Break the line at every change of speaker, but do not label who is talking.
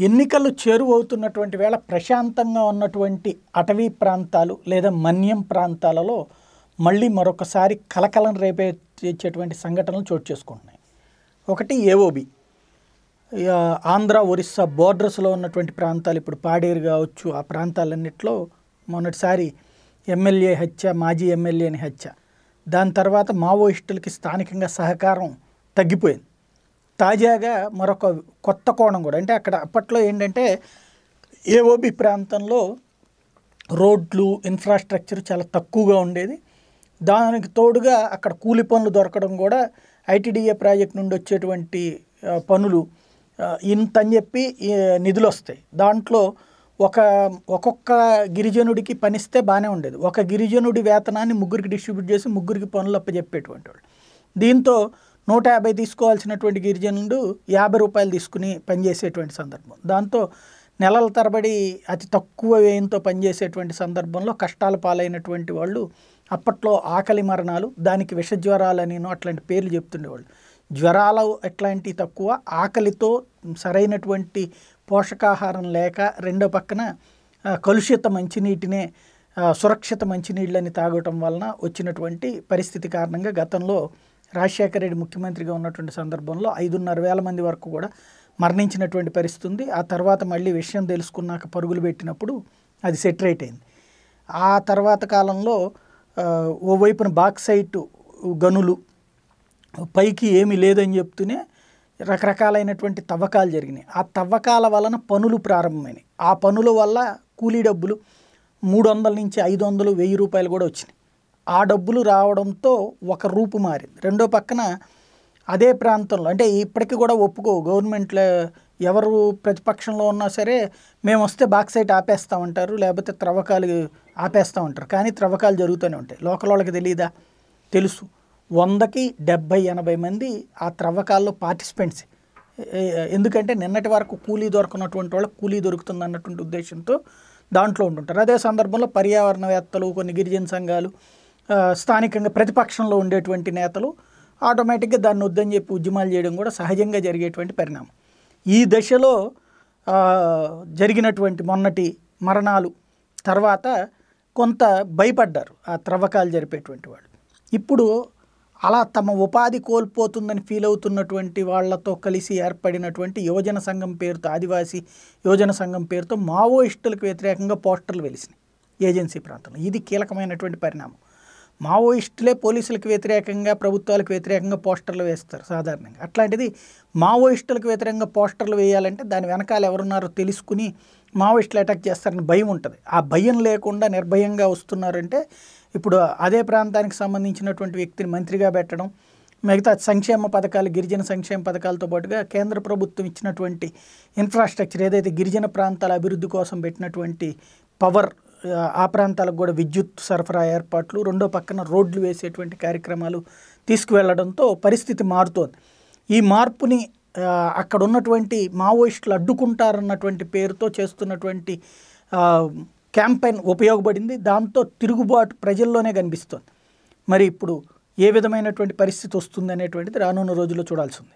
ఎన్నికలు చేరువవుతున్నటువంటి వేళ ప్రశాంతంగా ఉన్నటువంటి అటవీ ప్రాంతాలు లేదా మన్యం ప్రాంతాలలో మళ్ళీ మరొకసారి కలకలం రేపేచేటువంటి సంఘటనలు చోటు చేసుకుంటున్నాయి. ఒకటి ఏఓబి. ఆంధ్ర ఒరిస్సా బోర్డర్స్లో ఉన్నటువంటి ప్రాంతాలు ఇప్పుడు పాడేరు కావచ్చు ఆ ప్రాంతాలన్నింటిలో మొన్నటిసారి ఎమ్మెల్యే హత్య మాజీ ఎమ్మెల్యేని హత్య. దాని తర్వాత మావోయిస్టులకి స్థానికంగా సహకారం తగ్గిపోయింది. తాజాగా మరొక కొత్త కోణం కూడా. అంటే అక్కడ అప్పట్లో ఏంటంటే ఏఓబి ప్రాంతంలో రోడ్లు ఇన్ఫ్రాస్ట్రక్చర్ చాలా తక్కువగా ఉండేది. దానికి తోడుగా అక్కడ కూలి పనులు దొరకడం కూడా ఐటీడీఏ ప్రాజెక్ట్ నుండి వచ్చేటువంటి పనులు ఇంతని ఇంత అని చెప్పి నిధులు వస్తాయి దాంట్లో ఒక ఒక్కొక్క గిరిజనుడికి పనిస్తే బాగానే ఉండేది. ఒక గిరిజనుడి వేతనాన్ని ముగ్గురికి డిస్ట్రిబ్యూట్ చేసి ముగ్గురికి పనులు అప్పచెప్పేటువంటి వాళ్ళు. దీంతో నూట యాభై తీసుకోవాల్సినటువంటి గిరిజనుడు యాభై రూపాయలు తీసుకుని పనిచేసేటువంటి సందర్భం. దాంతో నెలల తరబడి అతి తక్కువ వ్యయంతో పనిచేసేటువంటి సందర్భంలో కష్టాల పాలైనటువంటి వాళ్ళు అప్పట్లో ఆకలి మరణాలు దానికి విష అని అట్లాంటి పేర్లు చెప్తుండేవాళ్ళు. జ్వరాలు ఎట్లాంటి తక్కువ ఆకలితో సరైనటువంటి పోషకాహారం లేక రెండో పక్కన కలుషిత మంచినీటినే సురక్షిత మంచినీళ్ళని తాగటం వలన వచ్చినటువంటి పరిస్థితి కారణంగా గతంలో రాజశేఖర రెడ్డి ముఖ్యమంత్రిగా ఉన్నటువంటి సందర్భంలో ఐదున్నర వేల మంది వరకు కూడా మరణించినటువంటి పరిస్థితి ఉంది. ఆ తర్వాత మళ్ళీ విషయం తెలుసుకున్నాక పరుగులు పెట్టినప్పుడు అది సెటరేట్ అయింది. ఆ తర్వాత కాలంలో ఓవైపున బాక్సైట్ గనులు పైకి ఏమీ లేదని చెప్తూనే రకరకాలైనటువంటి తవ్వకాలు జరిగినాయి. ఆ తవ్వకాల వలన పనులు ప్రారంభమైనాయి. ఆ పనుల వల్ల కూలీ డబ్బులు మూడు వందల నుంచి ఐదు వందలు వెయ్యి రూపాయలు కూడా వచ్చినాయి. ఆ డబ్బులు రావడంతో ఒక రూపు మారింది. రెండో పక్కన అదే ప్రాంతంలో అంటే ఇప్పటికీ కూడా ఒప్పుకో గవర్నమెంట్లో ఎవరు ప్రతిపక్షంలో ఉన్నా సరే మేము వస్తే బాక్సైట్ ఆపేస్తామంటారు లేకపోతే త్రవ్వకాలు ఆపేస్తామంటారు. కానీ త్రవ్వకాలు జరుగుతూనే ఉంటాయి. లోకల్ వాళ్ళకి తెలియదా తెలుసు. వందకి డెబ్భై ఎనభై మంది ఆ త్రవ్వకాల్లో పార్టిసిపెంట్స్. ఎందుకంటే నిన్నటి వరకు కూలీ దొరకనటువంటి వాళ్ళకి కూలీ దొరుకుతుంది అన్నటువంటి ఉద్దేశంతో దాంట్లో ఉంటుంటారు. అదే సందర్భంలో పర్యావరణవేత్తలు కొన్ని గిరిజన సంఘాలు స్థానికంగా ప్రతిపక్షంలో ఉండేటువంటి నేతలు ఆటోమేటిక్గా దాన్ని వద్దని చెప్పి ఉద్యమాలు చేయడం కూడా సహజంగా జరిగేటువంటి పరిణామం. ఈ దశలో జరిగినటువంటి మొన్నటి మరణాలు తర్వాత కొంత భయపడ్డారు ఆ త్రవ్వకాలు జరిపేటువంటి వాళ్ళు. ఇప్పుడు అలా తమ ఉపాధి కోల్పోతుందని ఫీల్ అవుతున్నటువంటి వాళ్ళతో కలిసి ఏర్పడినటువంటి యువజన సంఘం పేరుతో ఆదివాసీ యువజన సంఘం పేరుతో మావోయిస్టులకు వ్యతిరేకంగా పోస్టర్లు వెలిసినాయి. ఏజెన్సీ ప్రాంతంలో. ఇది కీలకమైనటువంటి పరిణామం. మావోయిస్టులే పోలీసులకు వ్యతిరేకంగా ప్రభుత్వాలకు వ్యతిరేకంగా పోస్టర్లు వేస్తారు సాధారణంగా. అట్లాంటిది మావోయిస్టులకు వ్యతిరేకంగా పోస్టర్లు వేయాలంటే దాని వెనకాల ఎవరున్నారో తెలుసుకుని మావోయిస్టులు అటాక్ చేస్తారని భయం ఉంటుంది. ఆ భయం లేకుండా నిర్భయంగా వస్తున్నారంటే ఇప్పుడు అదే ప్రాంతానికి సంబంధించినటువంటి వ్యక్తిని మంత్రిగా పెట్టడం మిగతా సంక్షేమ పథకాలు గిరిజన సంక్షేమ పథకాలతో పాటుగా కేంద్ర ప్రభుత్వం ఇచ్చినటువంటి ఇన్ఫ్రాస్ట్రక్చర్ ఏదైతే గిరిజన ప్రాంతాల అభివృద్ధి కోసం పెట్టినటువంటి పవర్ ఆ, ప్రాంతాలకు కూడా విద్యుత్ సరఫరా ఏర్పాట్లు రెండో పక్కన రోడ్లు వేసేటువంటి కార్యక్రమాలు తీసుకువెళ్ళడంతో పరిస్థితి మారుతోంది. ఈ మార్పుని అక్కడ ఉన్నటువంటి మావోయిస్టులు అడ్డుకుంటారన్నటువంటి పేరుతో చేస్తున్నటువంటి క్యాంపెయిన్ ఉపయోగపడింది. దాంతో తిరుగుబాటు ప్రజల్లోనే కనిపిస్తోంది. మరి ఇప్పుడు ఏ విధమైనటువంటి పరిస్థితి వస్తుంది అనేటువంటిది రానున్న రోజుల్లో చూడాల్సి ఉంది.